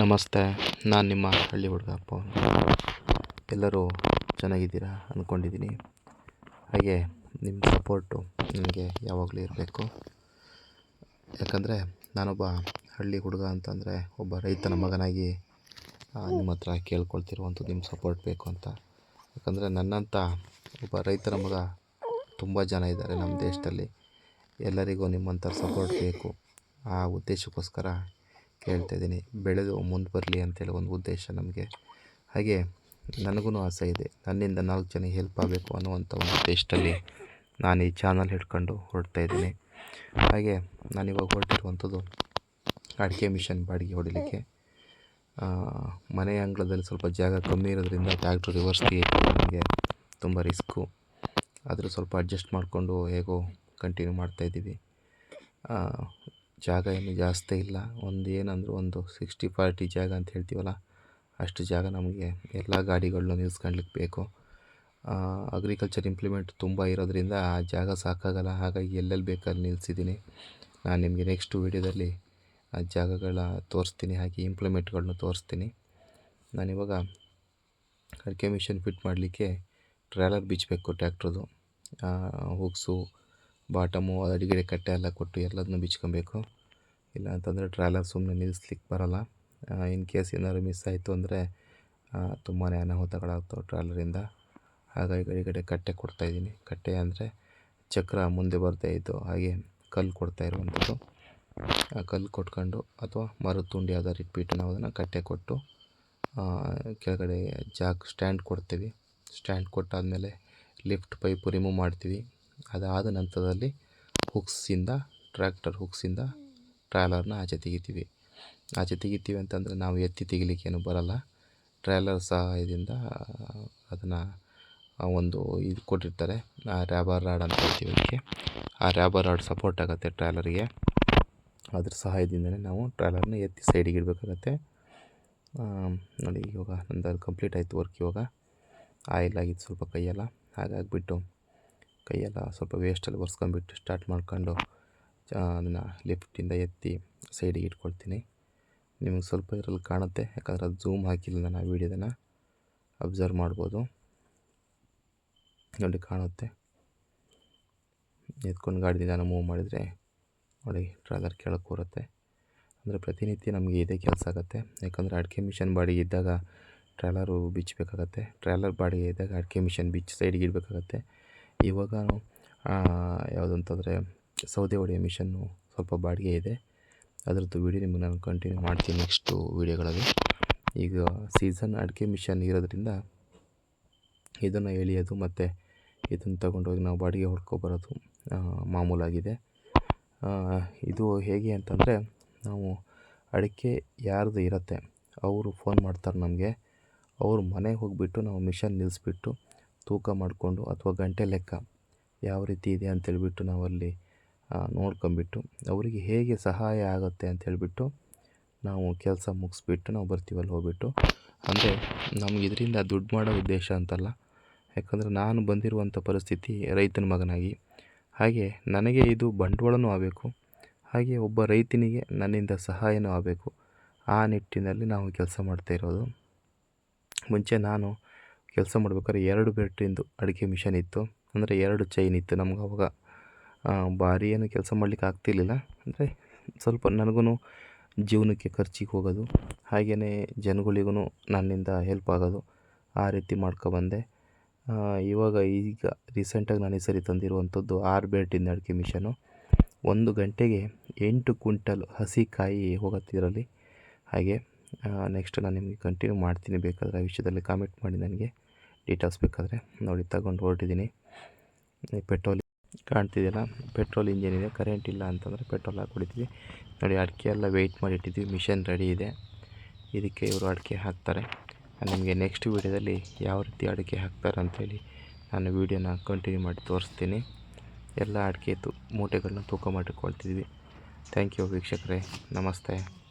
ನಮಸ್ತೆ, ನಾನು ನಿಮ್ಮ ಹಳ್ಳಿ ಹುಡುಗ ಪವನ್ ಎಲ್ಲರೂ ಚೆನ್ನಾಗಿದ್ದೀರಾ ಅಂದ್ಕೊಂಡಿದ್ದೀನಿ ಹಾಗೆ ನಿಮ್ಮ ಸಪೋರ್ಟು ನನಗೆ ಯಾವಾಗಲೂ ಇರಬೇಕು. ಯಾಕಂದರೆ ನಾನೊಬ್ಬ ಹಳ್ಳಿ ಹುಡುಗ ಅಂತಂದರೆ ಒಬ್ಬ ರೈತನ ಮಗನಾಗಿ ನಿಮ್ಮ ಹತ್ರ ಕೇಳ್ಕೊಳ್ತಿರುವಂಥದ್ದು ನಿಮ್ಮ ಸಪೋರ್ಟ್ ಬೇಕು ಅಂತ. ಯಾಕಂದರೆ ನನ್ನಂಥ ಒಬ್ಬ ರೈತನ ಮಗ ತುಂಬ ಜನ ಇದ್ದಾರೆ ನಮ್ಮ ದೇಶದಲ್ಲಿ. ಎಲ್ಲರಿಗೂ ನಿಮ್ಮಂಥ ಸಪೋರ್ಟ್ ಬೇಕು. ಆ ಉದ್ದೇಶಕ್ಕೋಸ್ಕರ ಕೇಳ್ತಾ ಇದ್ದೀನಿ. ಬೆಳೆದು ಮುಂದೆ ಬರಲಿ ಅಂತೇಳಿ ಒಂದು ಉದ್ದೇಶ ನಮಗೆ. ಹಾಗೆ ನನಗೂ ಆಸೆ ಇದೆ. ನನ್ನಿಂದ ನಾಲ್ಕು ಜನ ಹೆಲ್ಪ್ ಆಗಬೇಕು ಅನ್ನುವಂಥ ಒಂದು ಉದ್ದೇಶದಲ್ಲಿ ನಾನು ಈ ಚಾನಲ್ ಹಿಡ್ಕೊಂಡು ಹೊರಡ್ತಾ ಇದ್ದೀನಿ. ಹಾಗೆ ನಾನಿವಾಗ ಹೊರಟಿರುವಂಥದ್ದು ಅಡಿಕೆ ಮಿಷನ್ ಬಾಡಿಗೆ ಹೊಡಿಲಿಕ್ಕೆ. ಮನೆ ಅಂಗಳದಲ್ಲಿ ಸ್ವಲ್ಪ ಜಾಗ ಕಮ್ಮಿ ಇರೋದ್ರಿಂದ ಟ್ಯಾಕ್ಟ್ರ್ ರಿವರ್ಸ್ ನನಗೆ ತುಂಬ ರಿಸ್ಕು ಆದರೂ ಸ್ವಲ್ಪ ಅಡ್ಜಸ್ಟ್ ಮಾಡಿಕೊಂಡು ಹೇಗೋ ಕಂಟಿನ್ಯೂ ಮಾಡ್ತಾಯಿದ್ದೀವಿ ಜಾಗ ಏನು ಜಾಸ್ತಿ ಇಲ್ಲ. ಒಂದು ಏನಂದರೂ ಒಂದು ಸಿಕ್ಸ್ಟಿ ಫಾರ್ಟಿ ಜಾಗ ಅಂತ ಹೇಳ್ತೀವಲ್ಲ, ಅಷ್ಟು ಜಾಗ ನಮಗೆ ಎಲ್ಲ ಗಾಡಿಗಳನ್ನೂ ನಿಲ್ಸ್ಕೊಳ್ಲಿಕ್ಕೆ ಬೇಕು. ಅಗ್ರಿಕಲ್ಚರ್ ಇಂಪ್ಲಿಮೆಂಟ್ ತುಂಬ ಇರೋದ್ರಿಂದ ಆ ಜಾಗ ಸಾಕಾಗಲ್ಲ. ಹಾಗಾಗಿ ಎಲ್ಲೆಲ್ಲಿ ಬೇಕಾದ್ರೆ ನಿಲ್ಲಿಸಿದ್ದೀನಿ ನಾನು ನಿಮಗೆ ನೆಕ್ಸ್ಟ್ ವೀಡಿಯೋದಲ್ಲಿ ಆ ಜಾಗಗಳ ತೋರಿಸ್ತೀನಿ, ಹಾಗೆ ಇಂಪ್ಲಿಮೆಂಟ್ಗಳನ್ನ ತೋರಿಸ್ತೀನಿ. ನಾನಿವಾಗ ಅಡಿಕೆ ಮಿಷನ್ ಫಿಟ್ ಮಾಡಲಿಕ್ಕೆ ಟ್ರ್ಯಾಲರ್ ಬಿಚ್ಚಬೇಕು ಟ್ಯಾಕ್ಟ್ರದು ಹುಕ್ಸು ಬಾಟಮು ಅಡಿಗೆಡೆ ಕಟ್ಟೆ ಎಲ್ಲ ಕೊಟ್ಟು ಎಲ್ಲದನ್ನು ಬಿಚ್ಕೊಬೇಕು. ಇಲ್ಲ ಅಂತಂದರೆ ಟ್ರಾಲರ್ ಸುಮ್ಮನೆ ನಿಲ್ಲಿಸ್ಲಿಕ್ಕೆ ಬರೋಲ್ಲ. ಇನ್ ಕೇಸ್ ಏನಾದ್ರು ಮಿಸ್ ಆಯಿತು ಅಂದರೆ ತುಂಬಾ ಅನಾಹುತಗಳಾಗ್ತವೆ ಟ್ರಾಲರಿಂದ. ಹಾಗಾಗಿ ಅಡಿಗಡೆ ಕಟ್ಟೆ ಕೊಡ್ತಾಯಿದ್ದೀನಿ ಕಟ್ಟೆ ಅಂದರೆ ಚಕ್ರ ಮುಂದೆ ಬರ್ತಾ ಇತ್ತು ಹಾಗೆ ಕಲ್ಲು ಕೊಡ್ತಾ ಇರುವಂಥದ್ದು. ಆ, ಕಲ್ಲು ಕೊಟ್ಕೊಂಡು ಅಥವಾ ಮರದ ತುಂಡಿ ಯಾವ್ದಾರು ಇಟ್ಬಿಟ್ಟು ನಾವು ಅದನ್ನು ಕಟ್ಟೆ ಕೊಟ್ಟು ಕೆಳಗಡೆ ಜಾಕ್ ಸ್ಟ್ಯಾಂಡ್ ಕೊಡ್ತೀವಿ. ಸ್ಟ್ಯಾಂಡ್ ಕೊಟ್ಟಾದಮೇಲೆ ಲಿಫ್ಟ್ ಪೈಪು ರಿಮೂವ್ ಮಾಡ್ತೀವಿ. ಅದಾದ ನಂತರದಲ್ಲಿ ಹುಕ್ಸಿಂದ, ಟ್ರ್ಯಾಕ್ಟರ್ ಹುಕ್ಸಿಂದ ಟ್ರಾಲರ್ನ ಆಚೆ ತೆಗಿತೀವಿ. ಆಚೆ ತೆಗಿತೀವಿ ಅಂತಂದರೆ ನಾವು ಎತ್ತಿ ತೆಗಿಲಿಕ್ಕೇನು ಬರಲ್ಲ. ಟ್ರಾಲರ್ ಸಹಾಯದಿಂದ ಅದನ್ನು ಒಂದು ಇದು ಕೊಟ್ಟಿರ್ತಾರೆ. ಆ ರ್ಯಾಬರ್ ರಾಡ್ ಅಂತ ಹೇಳ್ತೀವಿ ಅದಕ್ಕೆ. ಆ ರ್ಯಾಬರ್ ರಾಡ್ ಸಪೋರ್ಟ್ ಆಗುತ್ತೆ ಟ್ರಾಲರ್ಗೆ. ಅದ್ರ ಸಹಾಯದಿಂದಲೇ ನಾವು ಟ್ರಾಲರ್ನ ಎತ್ತಿ ಸೈಡಿಗೆ ಇಡಬೇಕಾಗತ್ತೆ. ನೋಡಿ ಇವಾಗ ನಂದು ಕಂಪ್ಲೀಟ್ ಆಯಿತು ವರ್ಕ್ ಇವಾಗ. ಆಯಿಲ್ ಆಗಿತ್ತು ಸ್ವಲ್ಪ ಕೈಯೆಲ್ಲ ಹಾಗಾಗಿಬಿಟ್ಟು ಕೈಯೆಲ್ಲ ಸ್ವಲ್ಪ ವೇಸ್ಟಲ್ಲಿ ಒರೆಸ್ಕೊಂಬಿಟ್ಟು ಸ್ಟಾರ್ಟ್ ಮಾಡ್ಕೊಂಡು ಅದನ್ನು ಲಿಫ್ಟಿಂದ ಎತ್ತಿ ಸೈಡಿಗೆ ಇಟ್ಕೊಳ್ತೀನಿ. ನಿಮಗೆ ಸ್ವಲ್ಪ ಇದರಲ್ಲಿ ಕಾಣುತ್ತೆ, ಯಾಕಂದರೆ ಅದು ಝೂಮ್ ಹಾಕಿಲ್ಲ ನಾನು ಆ ವೀಡಿಯೋದನ್ನು ಅಬ್ಸರ್ವ್ ಮಾಡ್ಬೋದು. ನೋಡಿ ಕಾಣುತ್ತೆ. ಎತ್ಕೊಂಡು ಗಾಡಿ ನಾನು ಮೂವ್ ಮಾಡಿದರೆ, ನೋಡಿ ಟ್ರಾಲರ್ ಕೆಳಗೆ ಕೂರುತ್ತೆ. ಅಂದರೆ ಪ್ರತಿನಿತ್ಯ ನಮಗೆ ಇದೇ ಕೆಲಸ ಆಗುತ್ತೆ. ಯಾಕಂದರೆ ಅಡಿಕೆ ಮಿಷನ್ ಬಾಡಿಗೆ ಇದ್ದಾಗ ಟ್ರಾಲರು ಬಿಚ್ಚಬೇಕಾಗತ್ತೆ ಟ್ರಾಲರ್ ಬಾಡಿಗೆ ಇದ್ದಾಗ ಅಡಿಕೆ ಮಿಷನ್ ಬಿಚ್ಚಿ ಸೈಡಿಗೆ ಇಡಬೇಕಾಗತ್ತೆ. ಇವಾಗ ಯಾವುದಂತಂದರೆ ಸೌದೆ ಒಡೆಯ ಮಿಷನ್ನು ಸ್ವಲ್ಪ ಬಾಡಿಗೆ ಇದೆ. ಅದರದ್ದು ವೀಡಿಯೋ ನಿಮಗೆ ನಾನು ಕಂಟಿನ್ಯೂ ಮಾಡ್ತೀನಿ ನೆಕ್ಸ್ಟು ವೀಡಿಯೋಗಳಲ್ಲಿ ಈಗ ಸೀಸನ್ ಅಡಿಕೆ ಮಿಷನ್ ಇರೋದರಿಂದ ಇದನ್ನು ಎಳೆಯೋದು ಮತ್ತು ಇದನ್ನು ತಗೊಂಡೋಗಿ ನಾವು ಬಾಡಿಗೆ ಹೊಡ್ಕೊಬರೋದು ಮಾಮೂಲಾಗಿದೆ. ಇದು ಹೇಗೆ ಅಂತಂದರೆ ನಾವು ಅಡಿಕೆ ಯಾರ್ದು ಇರುತ್ತೆ, ಅವರು ಫೋನ್ ಮಾಡ್ತಾರೆ ನಮಗೆ. ಅವ್ರ ಮನೆಗೆ ಹೋಗಿಬಿಟ್ಟು ನಾವು ಮಿಷನ್ ನಿಲ್ಲಿಸ್ಬಿಟ್ಟು ತೂಕ ಮಾಡಿಕೊಂಡು ಅಥವಾ ಗಂಟೆ ಲೆಕ್ಕ ಯಾವ ರೀತಿ ಇದೆ ಅಂತೇಳ್ಬಿಟ್ಟು ನಾವಲ್ಲಿ ನೋಡ್ಕೊಂಬಿಟ್ಟು ಅವರಿಗೆ ಹೇಗೆ ಸಹಾಯ ಆಗುತ್ತೆ ಅಂತೇಳ್ಬಿಟ್ಟು ನಾವು ಕೆಲಸ ಮುಗಿಸ್ಬಿಟ್ಟು ನಾವು ಬರ್ತೀವಲ್ಲಿ ಹೋಗ್ಬಿಟ್ಟು. ಅಂದರೆ ನಮ್ಗೆ ಇದರಿಂದ ದುಡ್ಡು ಮಾಡೋ ಉದ್ದೇಶ ಅಂತಲ್ಲ. ಯಾಕಂದರೆ ನಾನು ಬಂದಿರುವಂಥ ಪರಿಸ್ಥಿತಿ ರೈತನ ಮಗನಾಗಿ. ಹಾಗೆ ನನಗೆ ಇದು ಬಂಡವಾಳನೂ ಆಗಬೇಕು. ಹಾಗೆ ಒಬ್ಬ ರೈತನಿಗೆ ನನ್ನಿಂದ ಸಹಾಯನೂ ಆಗಬೇಕು. ಆ ನಿಟ್ಟಿನಲ್ಲಿ ನಾವು ಕೆಲಸ ಮಾಡ್ತಾ ಇರೋದು. ಮುಂಚೆ ನಾನು ಕೆಲಸ ಮಾಡ್ಬೇಕಾದ್ರೆ ಎರಡು ಬ್ಯಾಟ್ರಿಂದು ಅಡಿಕೆ ಮಿಷನ್ ಇತ್ತು. ಅಂದರೆ ಎರಡು ಚೈನ್ ಇತ್ತು ನಮ್ಗೆ ಅವಾಗ. ಭಾರಿ ಏನು ಕೆಲಸ ಮಾಡಲಿಕ್ಕೆ ಆಗ್ತಿರ್ಲಿಲ್ಲ. ಅಂದರೆ ಸ್ವಲ್ಪ ನನಗೂ ಜೀವನಕ್ಕೆ ಖರ್ಚಿಗೆ ಹೋಗೋದು. ಹಾಗೆಯೇ ಜನಗಳಿಗೂ ನನ್ನಿಂದ ಹೆಲ್ಪ್ ಆಗೋದು. ಆ ರೀತಿ ಮಾಡ್ಕೊಬಂದೆ ಇವಾಗ ಈಗ ರೀಸೆಂಟಾಗಿ ನಾನು ಈ ಸರಿ ತಂದಿರುವಂಥದ್ದು ಆರು ಬೇಟಿಂದ ಅಡಿಕೆ ಮಿಷನು ಒಂದು ಗಂಟೆಗೆ ಎಂಟು ಕ್ವಿಂಟಲ್ ಹಸಿ ಕಾಯಿ ಹೋಗುತ್ತೆ ಹಾಗೆ ನೆಕ್ಸ್ಟ್ ನಾನು ನಿಮಗೆ ಕಂಟಿನ್ಯೂ ಮಾಡ್ತೀನಿ ಬೇಕಾದರೆ ಆ ವಿಷಯದಲ್ಲಿ ಕಾಮೆಂಟ್ ಮಾಡಿ ನನಗೆ ಡೀಟೇಲ್ಸ್ ಬೇಕಾದರೆ. ನೋಡಿ, ತಗೊಂಡು ಹೊರಟಿದ್ದೀನಿ. ಪೆಟ್ರೋಲ್ ಕಾಣ್ತಿದೆಯಲ್ಲ ಪೆಟ್ರೋಲ್ ಇಂಜಿನ್ ಇದೆ ಕರೆಂಟ್ ಇಲ್ಲ ಅಂತಂದರೆ ಪೆಟ್ರೋಲ್ ಹಾಕಿ ಹೊಡಿತೀವಿ ನೋಡಿ, ಅಡಿಕೆ ಎಲ್ಲ ವೆಯ್ಟ್ ಮಾಡಿ ಇಟ್ಟಿದ್ದೀವಿ ಮಿಷನ್ ರೆಡಿ ಇದೆ. ಇದಕ್ಕೆ ಇವರು ಅಡಿಕೆ ಹಾಕ್ತಾರೆ. ನಿಮಗೆ ನೆಕ್ಸ್ಟ್ ವೀಡಿಯೋದಲ್ಲಿ ಯಾವ ರೀತಿ ಅಡಿಕೆ ಹಾಕ್ತಾರೆ ಅಂಥೇಳಿ ನಾನು ವೀಡಿಯೋನ ಕಂಟಿನ್ಯೂ ಮಾಡಿ ತೋರಿಸ್ತೀನಿ. ಎಲ್ಲ ಅಡಿಕೆ ತು, ಮೂಟೆಗಳನ್ನ ತೂಕ ಮಾಡಿಕೊಳ್ತಿದ್ವಿ. ಥ್ಯಾಂಕ್ ಯು ವೀಕ್ಷಕರೇ. ನಮಸ್ತೆ.